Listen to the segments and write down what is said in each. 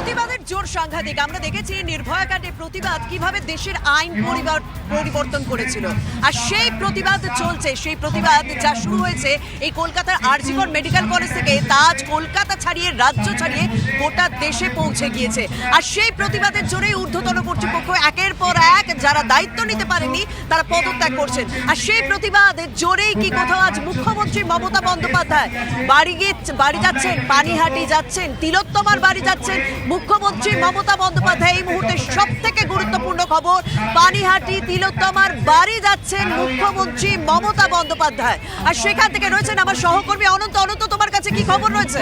প্রতিবাদের জোর সাংঘাতিক। আমরা দেখেছি নির্ভয়া কাণ্ডে প্রতিবাদ কীভাবে দেশের আইন পরিবার পরিবর্তন করেছিল। আর সেই প্রতিবাদ চলছে। সেই প্রতিবাদ যা শুরু হয়েছে এই কলকাতার আরজিকর মেডিকেল কলেজ থেকে, তা আজ কলকাতা ছাড়িয়ে, রাজ্য ছাড়িয়ে গোটা দেশে পৌঁছে গিয়েছে। আর সেই প্রতিবাদের জোরেই ঊর্ধ্বতন কর্তৃপক্ষ একের পর এক যারা দায়িত্ব নিতে পারেনি, তারা পদত্যাগ করছেন। আর সেই প্রতিবাদের জোরেই কি কোথাও আজ মুখ্যমন্ত্রী মমতা বন্দ্যোপাধ্যায় বাড়ি গিয়ে বাড়ি যাচ্ছেন, পানিহাটি যাচ্ছেন, তিলোত্তমার বাড়ি যাচ্ছেন মুখ্যমন্ত্রী মমতা বন্দ্যোপাধ্যায় এই মুহূর্তে সব থেকে গুরুত্বপূর্ণ খবর। পানিহাটি তিলোত্তমার বাড়ি যাচ্ছেন মুখ্যমন্ত্রী মমতা বন্দ্যোপাধ্যায়। আর সেখান থেকে রয়েছেন আমার সহকর্মী অনন্ত। অনন্ত তোমার কাছে কি খবর রয়েছে?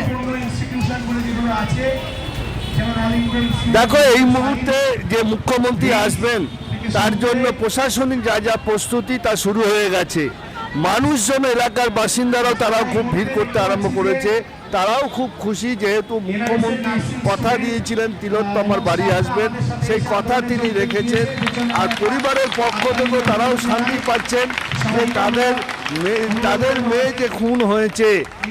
দেখো এই মুহূর্তে যে মুখ্যমন্ত্রী আসবেন তার জন্য প্রশাসনিক যা যা প্রস্তুতি তা শুরু হয়ে গেছে। মানুষজন এলাকার বাসিন্দারাও তারাও খুব ভিড় করতে আরম্ভ করেছে। তারাও খুব খুশি যেহেতু মুখ্যমন্ত্রী কথা দিয়েছিলেন, তিলোত্তমার বাড়ি আসবেন। সেই কথা তিনি রেখেছেন। আর পরিবারের পক্ষ থেকে তারাও শান্তি পাচ্ছেন যে তাদের তাদের মেয়ে যে খুন হয়েছে,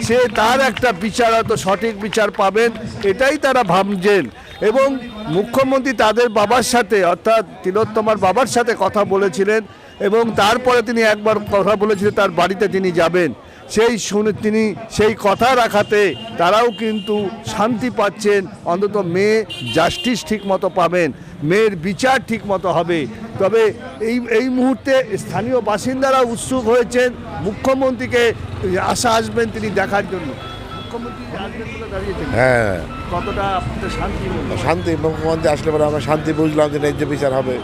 সে তার একটা বিচার হয়তো সঠিক বিচার পাবেন, এটাই তারা ভাবছেন। এবং মুখ্যমন্ত্রী তাদের বাবার সাথে, অর্থাৎ তিলোত্তমার বাবার সাথে কথা বলেছিলেন এবং তারপরে তিনি একবার কথা বলেছিলেন, তার বাড়িতে তিনি যাবেন। সেই শুনে তিনি সেই কথা রাখাতে তারাও কিন্তু শান্তি পাচ্ছেন। অন্তত মেয়ে জাস্টিস ঠিক মতো পাবেন মেয়ের বিচার ঠিক মতো হবে। তবে এই এই মুহূর্তে স্থানীয় বাসিন্দারা উৎসুক হয়েছেন মুখ্যমন্ত্রীকে আশা আসবেন তিনি দেখার জন্য। হ্যাঁ। শান্তি মুখ্যমন্ত্রী আসলে পরে আমরা শান্তি বুঝলাম যে ন্যায্য বিচার হবে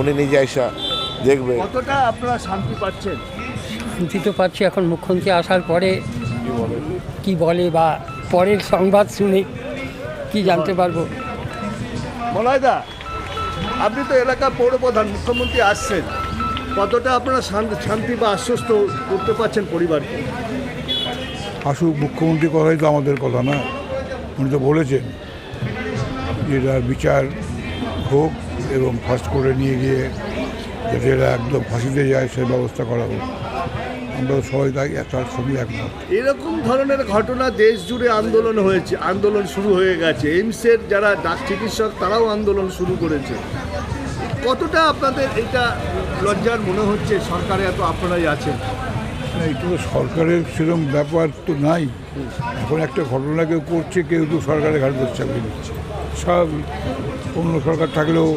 উনি নিজে আইসা দেখবে। কতটা আপনারা শান্তি পাচ্ছেন? শান্তি তো পাচ্ছি। এখন মুখ্যমন্ত্রী আসার পরে কি বলে বা পরের সংবাদ শুনে কি জানতে পারব? মলয়দা আপনি তো এলাকার পৌরপ্রধান মুখ্যমন্ত্রী আসছেন। কতটা আপনারা শান্তি শান্তি বা আশ্বস্ত করতে পারছেন পরিবারকে? আসুক মুখ্যমন্ত্রী কথাই তো আমাদের কথা না। উনি তো বলেছেন যে এটার বিচার হোক এবং ফার্স্ট করে নিয়ে গিয়ে যাতে এরা একদম ফাঁসিতে যায় সেই ব্যবস্থা করা হোক। আমরা সবাই তাই একটা সঙ্গে একমত। এরকম ধরনের ঘটনা দেশ জুড়ে আন্দোলন হয়েছে আন্দোলন শুরু হয়ে গেছে। এইমসের যারা ডাক চিকিৎসক তারাও আন্দোলন শুরু করেছে। কতটা আপনাদের এটা লজ্জার মনে হচ্ছে? সরকারে এত আপনারাই আছেন। না, এটা তো সরকারের সেরকম ব্যাপার তো নাই। এখন একটা ঘটনা কেউ করছে কেউ তো সরকারের ঘাট ধরে চাকরি দিচ্ছে। সব অন্য সরকার থাকলেও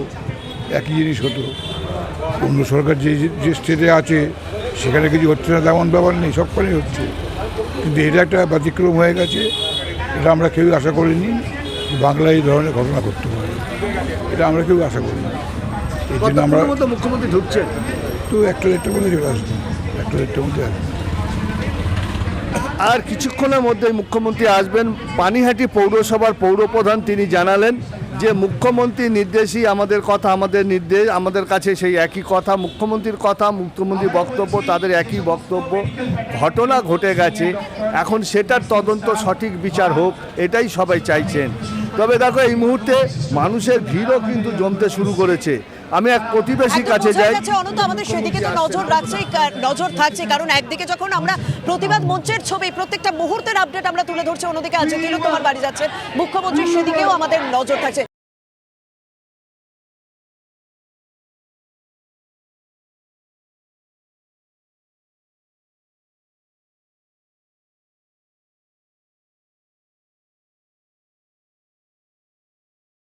একই জিনিস হতো। অন্য সরকার যে যে স্টেটে আছে সেখানে কিছু হচ্ছে না তেমন ব্যাপার নেই সবখানেই হচ্ছে। কিন্তু এটা একটা ব্যতিক্রম হয়ে গেছে এটা আমরা কেউ আশা করিনি বাংলায় এই ধরনের ঘটনা করতে পারে। এটা আমরা কেউ আশা করিনি। এই জন্য আমরা মুখ্যমন্ত্রী ঢুকছেন? তো একটা দেড়টার মধ্যে চলে আসব একটা দেড়টার মধ্যে আসব। আর কিছুক্ষণের মধ্যে মুখ্যমন্ত্রী আসবেন। পানিহাটি পৌরসভার পৌরপ্রধান তিনি জানালেন যে মুখ্যমন্ত্রীর নির্দেশই আমাদের কথা আমাদের নির্দেশ আমাদের কাছে সেই একই কথা মুখ্যমন্ত্রীর কথা মুখ্যমন্ত্রীর বক্তব্য তাদের একই বক্তব্য। ঘটনা ঘটে গেছে এখন সেটার তদন্ত সঠিক বিচার হোক এটাই সবাই চাইছেন। তবে দেখো এই মুহূর্তে মানুষের ভিড়ও কিন্তু জমতে শুরু করেছে। আমি এক প্রতিবেশীর কাছে যাই। অনন্ত আমাদের সেদিকে তো নজর রাখছেই কা- নজর থাকছে কারণ একদিকে যখন আমরা প্রতিবাদ মঞ্চের ছবি প্রত্যেকটা মুহূর্তের আপডেট আমরা তুলে ধরছি অন্যদিকে আছে তিলোত্তমার বাড়ি যাচ্ছে মুখ্যমন্ত্রী সেদিকেও আমাদের নজর থাকছে।